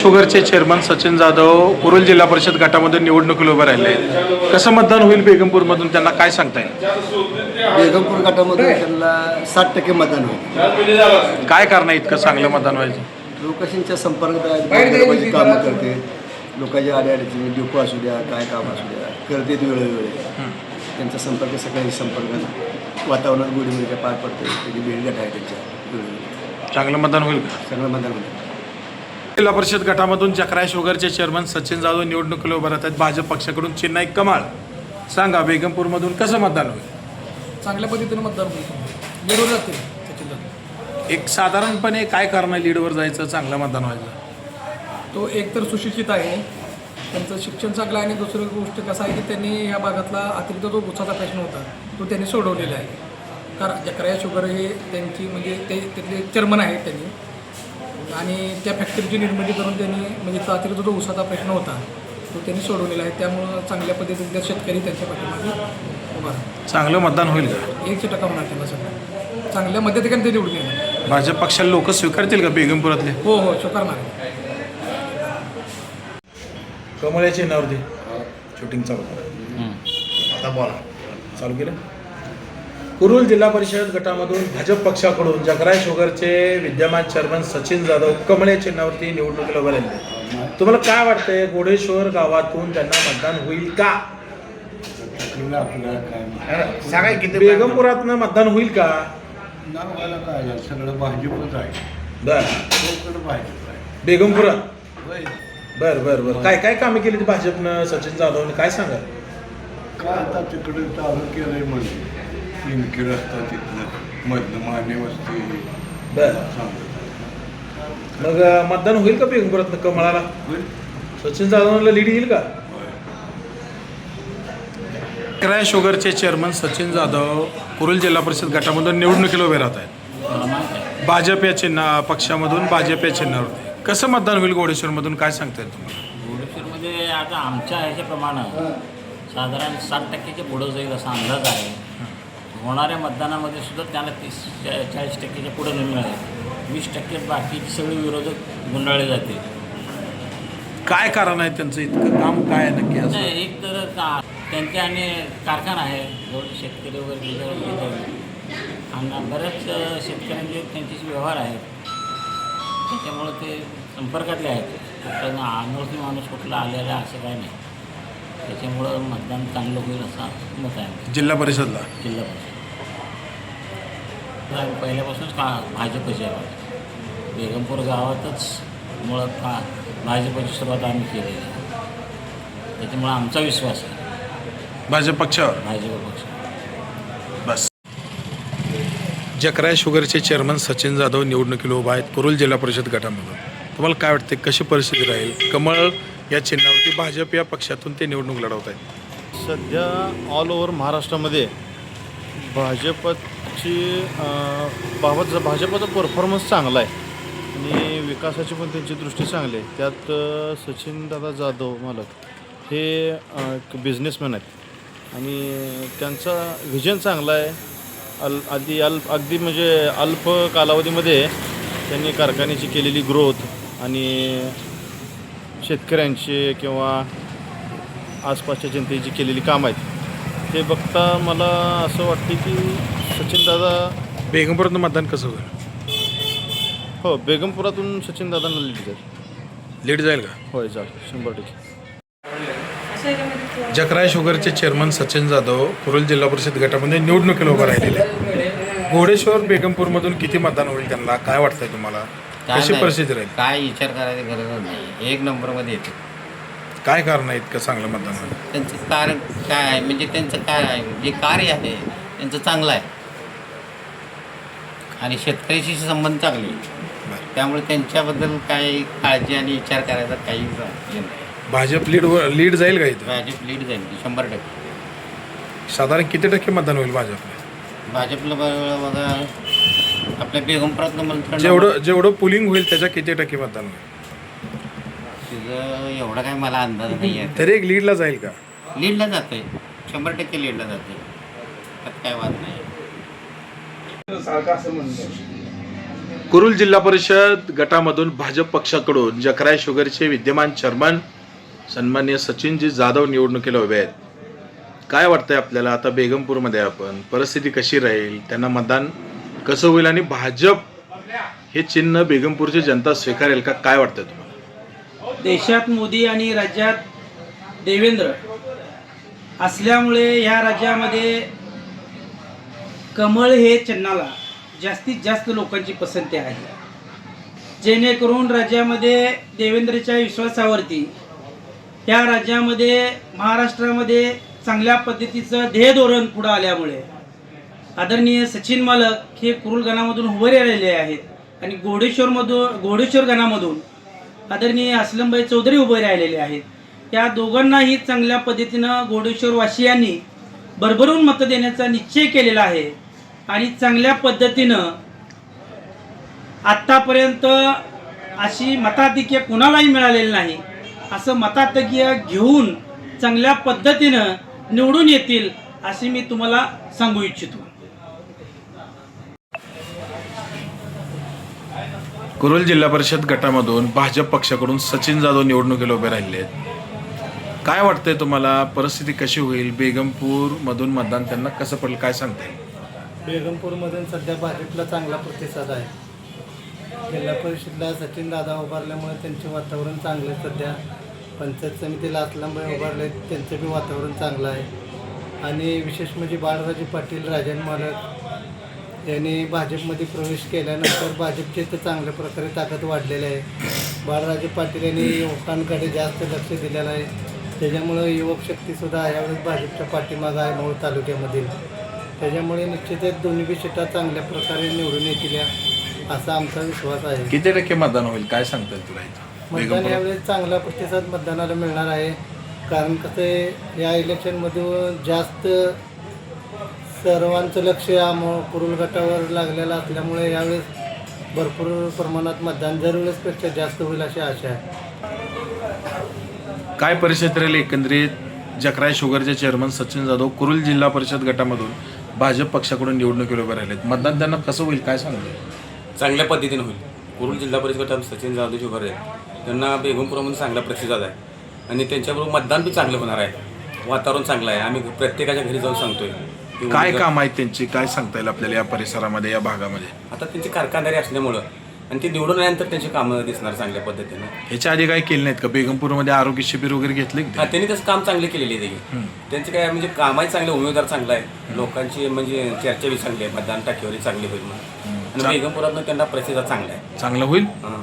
शुगरचे chairman Sachin Jadhav Kurul जिल्हा परिषद गटामध्ये निवडणुकीला उभे राहिले. कसं मतदान होईल बेगमपूरमधून? त्यांना काय सांगता येईल बेगमपूर गटामधून त्यांना साठ टक्के मतदान होईल. काय कारण आहे इतकं चांगलं मतदान व्हायचं? लोकशाहीच्या संपर्कात आहेत कामं करते. लोकांच्या अडीअडचणी डिपो असू द्या काय काम असू द्या करते वेळोवेळी. त्यांचा संपर्क सकाळी संपर्कात वातावरणात गोडीमध्ये पार पडते त्याची भेटघाट आहे त्यांच्या. चांगलं मतदान होईल का? सगळं मतदान होतं जिल्हा परिषद गटामधून चक्राय शुगरचे चेअरमन सचिन जाधव निवडणुकीला उभे राहत आहेत भाजप पक्षाकडून चिन्ह एक कमाळ सांगा बेगमपूरमधून कसं मतदान होईल? चांगल्या पद्धतीनं मतदान होईल. निवडून जातील. एक साधारणपणे काय कारण आहे लीडवर जायचं चांगलं मतदान व्हायचं? तो एक तर सुशिक्षित आहे. त्यांचं शिक्षण चांगलं आहे आणि दुसरी गोष्ट कसं आहे की त्यांनी या भागातला अतिरिक्त जो गुच्छाचा प्रश्न होता तो त्यांनी सोडवलेला आहे. कारण जकराया शुगर हे त्यांची म्हणजे ते तिथले चेअरमन आहेत त्यांनी. आणि त्या फॅक्टरीची निर्मिती करून त्यांनी म्हणजे तो अतिरिक्त जो उसाचा प्रश्न होता तो त्यांनी सोडवलेला आहे. त्यामुळं चांगल्या पद्धतीने शेतकरी त्यांच्या पाठीमागे उभा. चांगलं मतदान होईल का? एकशे टक्का होणार त्यांना सगळं चांगल्या मध्यतिकाने ते निवडून येणार. भाजप पक्षाला लोक स्वीकारतील का बेगमपुरातले? हो हो स्वीकारणार आहे कमळ चिन्हावरती शूटिंग चालू करा. आता बोला. चालू केलं? कुरुल जिल्हा परिषद गटामधून भाजप पक्षाकडून जगराय शुगरचे विद्यमान चेअरमन सचिन जाधव कमळे चिन्हावरती निवडणुकीला उभे राहिले. तुम्हाला काय वाटतंय? गोडेश्वर गावातून त्यांना मतदान होईल का? सांगा किती बेगमपुरातनं मतदान होईल का? काय झालं सगळं भाजपच आहे. बर. सगळं भाजप आहे. बेगमपुरात होय. बर बर बर. काय काय कामे केली ती भाजपनं? सचिन जाधवने? काय सांगा का आता तिकडे चालू केलंय म्हणजे पिंकी रस्ता तिथनं मधनं माने वस्ती बर सांगत मग अं, मतदान होईल का बेगमपुरातनं कमळाला सचिन जाधवला लीड येईल का. क्राय शुगरचे चेअरमन सचिन जाधव कुरुल जिल्हा परिषद गटामधून निवडणुकीला उभे राहत आहेत. भाजप या चिन्हा पक्षामधून भाजप या चिन्हावरती कसं मतदान होईल गोडेश्वरमधून? काय सांगता येईल तुम्हाला? भुवनेश्वरमध्ये आता आमच्या ह्याच्याप्रमाणे साधारण साठ टक्क्याच्या पुढं जाईल असा अंदाज आहे. होणाऱ्या मतदानामध्ये सुद्धा त्याला तीस चाळीस टक्क्याच्या पुढं नेमून आहे वीस टक्के बाकीचे सगळे विरोधक गुंडाळले जाते काय कारण आहे त्यांचं इतकं? काम काय आहे नक्की असं? एक तर का त्यांचे आणि कारखाना आहे. जेवढे शेतकरी वगैरे आणि बऱ्याच शेतकऱ्यांचे त्यांच्याशी व्यवहार आहेत त्याच्यामुळं ते संपर्कातले आहेत. कुठं अनोळखी माणूस कुठला आलेला असं काय नाही. त्याच्यामुळं मतदान चांगलं होईल असं मत आहे. जिल्हा परिषदला? जिल्हा परिषद. पहिल्यापासूनच का भाजपचे आहे बेगमपूर गावातच मुळात का भाजपची सुरुवात आम्ही केलेली आहे. त्याच्यामुळं आमचा विश्वास आहे. भाजप पक्षावर? भाजप पक्ष. बस. जकराय शुगरचे चेअरमन सचिन जाधव निवडणुकीला उभा आहेत कुरुल जिल्हा परिषद गटामधून. तुम्हाला काय वाटते कशी परिस्थिती राहील? कमळ या चिन्हावरती भाजप या पक्षातून ते निवडणूक लढवत आहेत सध्या ऑल ओव्हर महाराष्ट्रामध्ये भाजपची बाबत भाजपचा परफॉर्मन्स चांगला आहे आणि विकासाची पण त्यांची दृष्टी चांगली आहे त्यात सचिनदादा जाधव मालक हे बिझनेसमॅन आहेत. आणि त्यांचा व्हिजन चांगला आहे. अल आधी अल्प अगदी म्हणजे अल्प कालावधीमध्ये त्यांनी कारखान्याची केलेली ग्रोथ आणि शेतकऱ्यांचे किंवा आसपासच्या जनतेची केलेली कामं आहेत. ते बघता मला असं वाटते की सचिनदादा बेगमपुरातनं मतदान कसं होईल? हो बेगमपुरातून सचिनदादांना लीड जाईल. लीड जाईल का? होय जाईल. शंभर टक्के. जकराय शुगरचे चेअरमन सचिन जाधव कुरुल जिल्हा परिषद गटामध्ये निवडणुकीला उभं राहिलेले आहेत. घोडेश्वर बेगमपूरमधून किती मतदान होईल त्यांना? काय वाटतंय तुम्हाला? काय कशी नाही. परिस्थिती राहील? काय विचार करायची गरज नाही. एक नंबरमध्ये येते. काय कारण आहे इतकं चांगलं मतदान त्यांचं कारण काय आहे? म्हणजे त्यांचं काय आहे? जे कार्य आहे त्यांचं चांगलं आहे. आणि शेतकऱ्याशी संबंध चांगले आहे. त्यामुळे त्यांच्याबद्दल काही काळजी आणि विचार करायचा काही हे नाही. भाजप लीड लीड जाईल का इथं? भाजप लीड जाईल ती शंभर टक्के. साधारण किती टक्के मतदान होईल भाजपला? भाजपला ब- बघा. आपल्या बेगमपुरातलं जेवढं जेवढं पुलिंग होईल त्याच्या किती टक्के मतदान होईल? तिचं एवढा काही मला अंदाज नाही आहे. तरी एक लीडला जाईल का? लीडला जाते शंभर टक्के लीडला जाते त्यात काय वाद नाही. कुरुल जिल्हा परिषद गटामधून भाजप पक्षाकडून जकराय शुगरचे विद्यमान चेअरमन सन्मान्य सचिनजी जाधव निवडणुकीला उभे आहेत. काय वाटतंय आपल्याला? आता बेगमपूरमध्ये आपण. परिस्थिती कशी राहील? त्यांना मतदान कसं होईल? आणि भाजप हे चिन्ह बेगमपूरची जनता स्वीकारेल का? काय वाटतंय तुम्हाला? देशात मोदी आणि राज्यात देवेंद्र असल्यामुळे ह्या राज्यामध्ये कमळ हे चिन्हाला जास्तीत जास्त लोकांची पसंती आहे. जेणेकरून राज्यामध्ये देवेंद्रच्या विश्वासावरती या राज्यामध्ये महाराष्ट्रामध्ये चांगल्या पद्धतीचं ध्येय धोरण पुढं आल्यामुळे आदरणीय सचिन मालक हे कुरुल गणामधून उभे राहिलेले आहेत आणि घोडेश्वरमधून घोडेश्वर गणामधून आदरणीय असलमबाई चौधरी उभे राहिलेले आहेत. या दोघांनाही चांगल्या पद्धतीनं घोडेश्वरवासियांनी भरभरून मतं देण्याचा निश्चय केलेला आहे. आणि चांगल्या पद्धतीनं आत्तापर्यंत अशी मताधिक्य कुणालाही मिळालेली नाही. असं मताधिक्य घेऊन चांगल्या पद्धतीनं निवडून येतील असे मी तुम्हाला सांगू इच्छितो. कुरुल जिल्हा परिषद गटामधून भाजप पक्षाकडून सचिन जाधव निवडणुकीला उभे राहिले आहेत. काय वाटतंय तुम्हाला? परिस्थिती कशी होईल? बेगमपूर मधून मतदान त्यांना कसं पडेल? काय सांगता येईल? बेगमपूरमधून सध्या भाजपला चांगला प्रतिसाद आहे. जिल्हा परिषदला सचिन दादा उभारल्यामुळे त्यांचे वातावरण चांगलं आहे सध्या. पंचायत समितीला असल्यामुळे उभारले त्यांचं बी वातावरण चांगलं आहे. आणि विशेष म्हणजे बाळराजे पाटील राजन मालक यांनी भाजपमध्ये प्रवेश केल्यानंतर भाजपचे तर चांगल्या प्रकारे ताकद वाढलेली आहे. बाळराजे पाटील यांनी युवकांकडे जास्त लक्ष दिलेलं आहे. त्याच्यामुळं युवक शक्तीसुद्धा यावेळेस भाजपच्या पाठीमागं आहे मोहोळ तालुक्यामधील. त्याच्यामुळे निश्चितच दोन्ही सीटा चांगल्या प्रकारे निवडून येतील असा आमचा विश्वास आहे. किती टक्के मतदान होईल? काय सांगता येईल तुला मतदान यावेळेस चांगला प्रतिसाद मतदानाला मिळणार आहे. कारण कसं या इलेक्शनमध्ये जास्त सर्वांचं लक्ष या मो- कुरुल गटावर लागलेलं असल्यामुळे यावेळेस भरपूर प्रमाणात मतदान दरवेळेसपेक्षा जास्त होईल अशी आशा आहे. काय परिस्थिती राहील? एकंदरीत जकराय शुगरचे चेअरमन सचिन जाधव कुरुल जिल्हा परिषद गटामधून भाजप पक्षाकडून निवडणुकीला उभे राहिलेत मतदान त्यांना कसं होईल? काय सांगता चांगल्या पद्धतीने होईल. कुरुल जिल्हा परिषद गटात सचिन जाधव उभे आहेत त्यांना बेगमपुरामध्ये चांगला प्रतिसाद आहे. आणि त्यांच्याबरोबर मतदान बी चांगलं होणार आहे. वातावरण चांगलं आहे. आम्ही प्रत्येकाच्या घरी जाऊन सांगतोय. काय काम आहेत त्यांची? काय सांगता येईल आपल्याला या परिसरामध्ये या भागामध्ये? आता त्यांची कारखानदारी असल्यामुळं आणि ते निवडून आल्यानंतर त्यांची कामं दिसणार चांगल्या पद्धतीने. ह्याच्या आधी काय केले नाहीत का? बेगमपूरमध्ये आरोग्य शिबिर वगैरे घेतले हा त्यांनी? तसं काम चांगले केलेले आहे त्याची त्यांचे काय म्हणजे कामही चांगले उमेदवार चांगला आहे. लोकांची म्हणजे चर्चा बी चांगली आहे मतदान टाकेवारी चांगली होईल म्हणून. आणि बेगमपुरातनं त्यांना प्रतिसाद चांगला आहे. चांगलं होईल? हां.